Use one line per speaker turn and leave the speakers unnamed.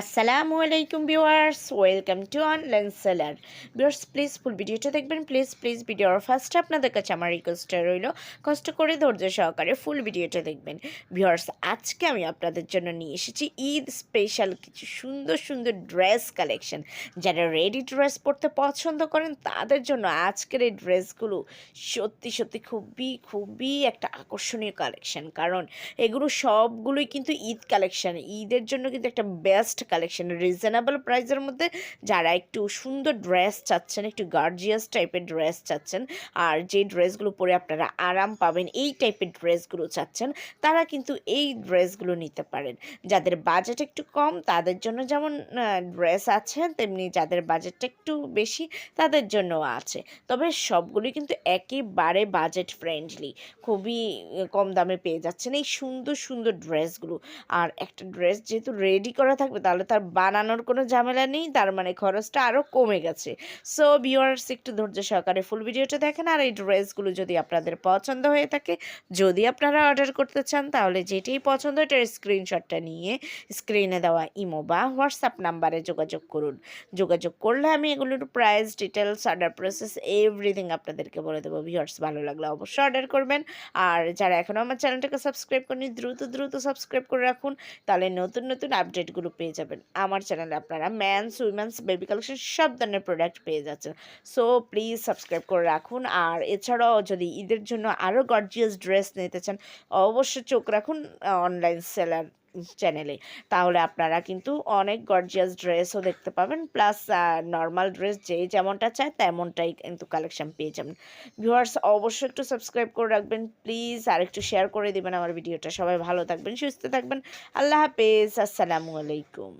আসসালামু আলাইকুম viewers welcome to online seller viewers please full ভিডিওটা দেখবেন। প্লিজ প্লিজ ভিডিওর ফার্স্টে আপনাদের কাছে আমার রিকোয়েস্টটা রইল। কষ্ট করে ধৈর্য সহকারে ফুল ভিডিওটা দেখবেন। ভিউয়ার্স আজকে আমি আপনাদের জন্য নিয়ে এসেছি ঈদ স্পেশাল কিছু সুন্দর সুন্দর ড্রেস কালেকশন যারা রেডি ড্রেস পরতে পছন্দ করেন, তাদের জন্য আজকের এই ড্রেসগুলো সত্যি সত্যি খুবই খুবই একটা আকর্ষণীয় কালেকশন কারণ এগুলো সবগুলোই কিন্তু ঈদ কালেকশন ঈদের জন্য কিন্তু একটা বেস্ট কালেকশন রিজনেবল প্রাইসের মধ্যে যারা একটু সুন্দর ড্রেস চাচ্ছেন, একটু গার্জিয়াস টাইপের ড্রেস চাচ্ছেন, আর যে ড্রেসগুলো পরে আপনারা আরাম পাবেন, এই টাইপের ড্রেসগুলো চাচ্ছেন, তারা কিন্তু এই ড্রেসগুলো নিতে পারেন। যাদের বাজেট একটু কম, তাদের জন্য যেমন ড্রেস আছে, তেমনি যাদের বাজেটটা একটু বেশি, তাদের জন্যও আছে। তবে সবগুলোই কিন্তু একেবারে বাজেট ফ্রেন্ডলি খুবই কম দামে পেয়ে যাচ্ছেন এই সুন্দর সুন্দর ড্রেসগুলো আর একটা ড্রেস যেহেতু রেডি করা থাকবে তাহলে তার বানানোর কোনো ঝামেলা নেই, তার মানে খরচটা আরও কমে গেছে। সো ভিউয়ার্স একটু ধৈর্য সহকারে ফুল ভিডিওটা দেখেন, আর এই ড্রেসগুলো যদি আপনাদের পছন্দ হয়ে থাকে, যদি আপনারা অর্ডার করতে চান, তাহলে যেটাই পছন্দ এটার স্ক্রিনশটটা নিয়ে স্ক্রিনে দেওয়া ইমো বা হোয়াটসঅ্যাপ নাম্বারে যোগাযোগ করুন। যোগাযোগ করলে আমি এগুলোর price details order process everything আপনাদেরকে বলে দেবো। ভিউয়ার্স ভালো লাগলে অবশ্যই অর্ডার করবেন। আর যারা এখনও আমার চ্যানেলটাকে সাবস্ক্রাইব করেনি দ্রুত দ্রুত সাবস্ক্রাইব করে রাখুন। তাহলে নতুন নতুন আপডেটগুলো পেয়ে যাবেন। আমার চ্যানেলে আপনারা ম্যানস উইমেন্স বেবি কালেকশন সব ধরনের প্রোডাক্ট পেয়ে যাচ্ছেন। সো প্লিজ সাবস্ক্রাইব করে রাখুন। আর এছাড়াও যদি ঈদের জন্য আরও গর্জিয়াস ড্রেস নিতে চান, অবশ্যই চোখ রাখুন অনলাইন সেলার চ্যানেলে তাহলে আপনারা কিন্তু অনেক গর্জিয়াস ড্রেসও দেখতে পাবেন প্লাস নর্মাল ড্রেস যেই যেমনটা চায় তেমনটাই কিন্তু কালেকশন পেয়ে যাবেন। ভিউয়ার্স অবশ্যই একটু সাবস্ক্রাইব করে রাখবেন প্লিজ আর একটু শেয়ার করে দেবেন আমার ভিডিওটা সবাই ভালো থাকবেন, সুস্থ থাকবেন। আল্লাহ হাফেজ, আসসালামু আলাইকুম।